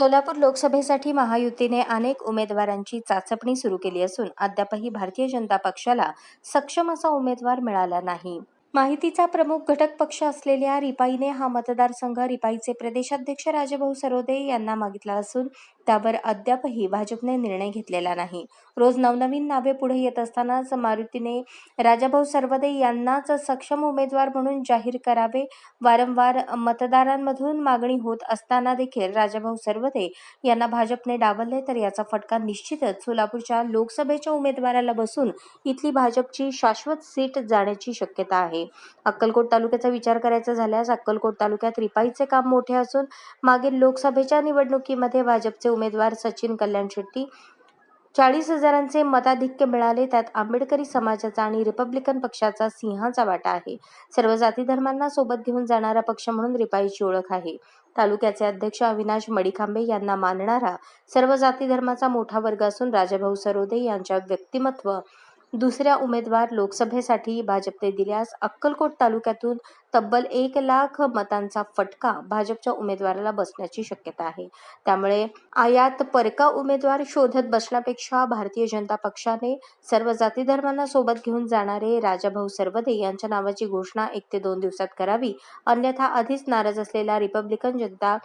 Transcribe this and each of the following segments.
सोलापूर लोकसभेसाठी महायुतीने अनेक उमेदवारांची चाचपणी सुरू केली असून अद्यापही भारतीय जनता पक्षाला सक्षम असा उमेदवार मिळाला नाही. माहितीचा प्रमुख घटक पक्ष असलेल्या रिपाईने हा मतदारसंघ रिपाईचे प्रदेशाध्यक्ष राजभाऊ सरोदे यांना मागितला असून त्यावर अद्यापही भाजपने निर्णय घेतलेला नाही. रोज नवनवीन नावे पुढे येत असतानाच मारुतीने राजाभाऊ सर्वदे यांनाच सक्षम उमेदवार म्हणून जाहीर करावे वारंवार मतदारांमधून मागणी होत असताना देखील राजाभाऊ सर्वदे यांना भाजपने डावलले तर याचा फटका निश्चितच सोलापूरच्या लोकसभेच्या उमेदवाराला बसून इथली भाजपची शाश्वत सीट जाण्याची शक्यता आहे. अक्कलकोट तालुक्याचा विचार करायचा झाल्यास अक्कलकोट तालुक्यात रिपाईचे काम मोठे असून मागील लोकसभेच्या निवडणुकीमध्ये भाजपचे उमेदवार सचिन कल्याण शेट्टी. चाळीस हजारांचे मताधिक्य मिळाले त्यात आंबेडकरी समाजाचा आणि रिपब्लिकन पक्षाचा सिंहाचा वाटा आहे. सर्व जाती धर्मांना सोबत घेऊन जाणारा पक्ष म्हणून रिपाईची ओळख आहे. तालुक्याचे अध्यक्ष अविनाश मडिखांबे यांना मानणारा सर्व जाती धर्माचा मोठा वर्ग असून राजाभाऊ सरोदे यांच्या व्यक्तिमत्व दुसऱ्या उमेदवार लोकसभेसाठी भाजपने दिल्यास अक्कलकोट तालुक्यातून तब्बल एक लाख मतांचा फटका भाजपच्या उमेदवाराला बसण्याची शक्यता आहे. त्यामुळे आयात परका उमेदवार शोधत बसण्यापेक्षा भारतीय जनता पक्षाने सर्व जाती धर्मांना सोबत घेऊन जाणारे राजाभाऊ सरवदे यांच्या नावाची घोषणा एक ते दोन दिवसात करावी. अन्यथा आधीच नाराज असलेला रिपब्लिकन जनता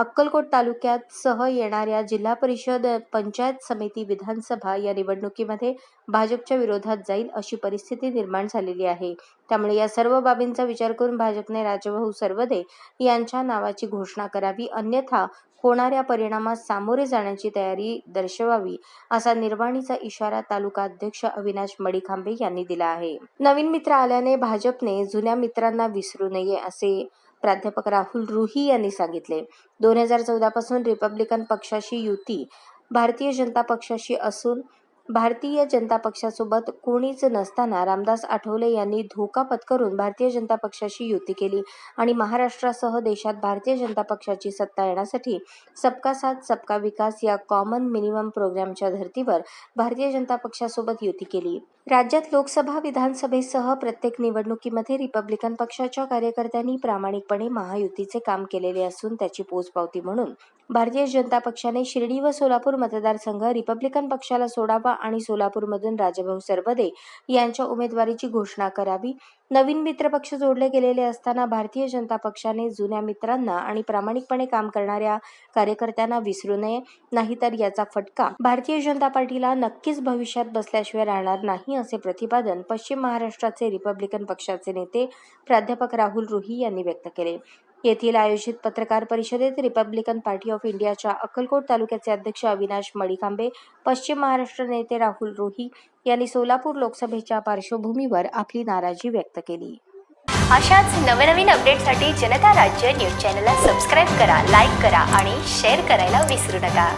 अक्कलकोट तालुक्यात सह येणाऱ्या जिल्हा परिषद पंचायत समिती विधानसभा या निवडणुकीमध्ये भाजपच्या विरोधात जाईल अशी परिस्थिती निर्माण झालेली आहे. त्यामुळे या सर्व बाबींचा विचार करून भाजपने राजभाऊ सर्वदे यांच्या नावाची घोषणा करावी अन्यथा होणाऱ्या परिणामास सामोरे जाण्याची तयारी दर्शवावी असा निर्वाणीचा इशारा तालुका अध्यक्ष अविनाश मडिखांबे यांनी दिला आहे. नवीन मित्र आल्याने भाजपने जुन्या मित्रांना विसरू नये असे प्राध्यापक राहुल रुही यांनी सांगितले. दोन हजार चौदा पासून रिपब्लिकन पक्षाशी युती भारतीय जनता पक्षाशी असून भारतीय जनता पक्षासोबत कोणीच नसताना रामदास आठवले यांनी धोका पत्करून भारतीय जनता पक्षाशी युती केली आणि महाराष्ट्रासह देशात भारतीय जनता पक्षाची सत्ता येण्यासाठी सबका साथ सबका विकास या कॉमन मिनिमम प्रोग्रामच्या धर्तीवर भारतीय जनता पक्षासोबत युती केली. राज्यात लोकसभा विधानसभेसह प्रत्येक निवडणुकीमध्ये रिपब्लिकन पक्षाच्या कार्यकर्त्यांनी प्रामाणिकपणे महायुतीचे काम केलेले असून त्याची पोचपावती म्हणून भारतीय जनता पक्षाने शिर्डी व सोलापूर मतदारसंघ रिपब्लिकन पक्षाला सोडावा आणि सोलापूरमधून राजभाऊ सरबदे यांच्या उमेदवारीची घोषणा करावी नवीन मित्रपक्ष जोडले गेलेले असताना भारतीय जनता पक्षाने जुन्या मित्रांना आणि प्रामाणिकपणे काम करणाऱ्या कार्यकर्त्यांना विसरू नये नाहीतर याचा फटका भारतीय जनता पार्टीला नक्कीच भविष्यात बसल्याशिवाय राहणार नाही असे प्रतिपादन पश्चिम महाराष्ट्राचे रिपब्लिकन पक्षाचे नेते प्राध्यापक राहुल रुही यांनी व्यक्त केले. येथील आयोजित पत्रकार परिषदेत रिपब्लिकन पार्टी ऑफ इंडियाच्या अक्कलकोट तालुक्याचे अध्यक्ष अविनाश मडिकांबे पश्चिम महाराष्ट्र नेते राहुल रोही यांनी सोलापूर लोकसभेच्या पार्श्वभूमीवर आपली नाराजी व्यक्त केली. अशाच नवनवीन अपडेटसाठी जनता राज्य न्यूज चॅनलला सबस्क्राईब करा लाईक करा आणि शेअर करायला विसरू नका.